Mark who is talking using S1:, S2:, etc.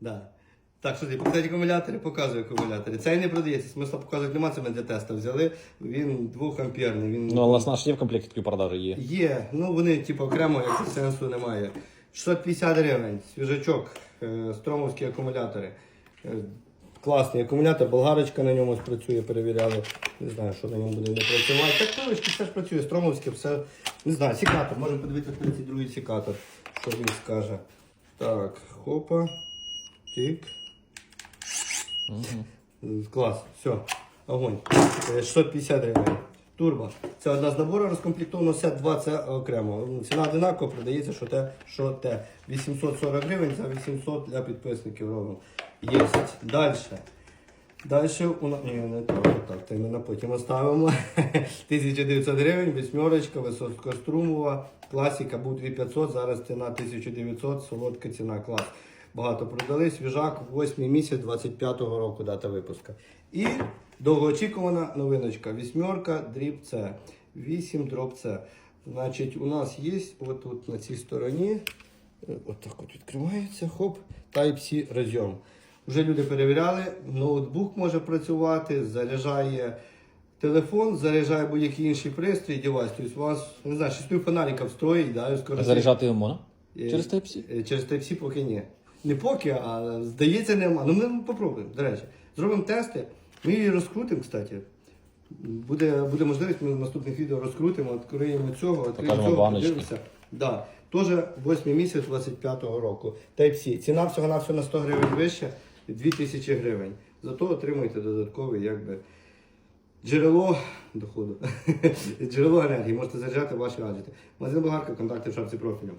S1: Да. Так, що ти показати акумулятори? Показую акумулятори. Цей не продається, смисла показувати немає, це ми для теста взяли. Він 2 амперний. Він...
S2: Ну, але наш є в комплекті такі продажі є.
S1: Є, ну вони типу окремо, як сенсу немає. 650 гривень, свіжачок, е, стромовські акумулятори. Е, Класний акумулятор, болгарочка на ньому працює, перевіряли. Не знаю, що на ньому буде не працювати. Так пилочки все ж працює, стромовське, все. Не знаю, секатор, можемо подивитися 32 секатор, що він скаже. Так, хопа. Тік. Клас, все, огонь. Е, 650 гривень. Турбо. Це одна з набору розкомплектовано, все два це окремо. Ціна одинакова, продається, що те, що те. 840 гривень за 800 для підписників робимо. Є. Далі. Далі у нас. Ні, не так, так, ми на потім оставимо. 1900 гривень, восьмерочка, високострумова, класика був 2500, зараз ціна 1900, солодка ціна, клас. Багато продали. Свіжак, 8 місяць 25-го року дата випуска. І довгоочікувана новиночка. Вісьмерка, дріб С. 8 дроб С. Значить, у нас є от тут на цій стороні. е, От так от відкривається, хоп, Type-C розйом. Вже люди перевіряли, ноутбук може працювати, заряджає телефон, заряджає будь-який інший пристрій, девайс. Тобто у вас, не знаю, шістю фонарика встроїть, да, скоро
S2: Заряджати його можна?
S1: Е,
S2: Через Type-C?
S1: е, Через Type-C поки ні. Не поки, а здається, нема. Ну ми попробуємо, до речі. Зробимо тести. Ми її розкрутимо, кстати. Буде, буде можливість, ми в наступних відео розкрутимо, відкриємо цього, відкриємо цього, подивимося. Да. Тоже 8 місяць 25-го року. Type-C. Ціна всього на всього на 100 гривень вища, 2000 гривень. Зато отримуєте додаткове якби, джерело доходу, джерело енергії. Можете заряджати ваші гаджети. Магазин Болгарка, контакти в шапці профілю.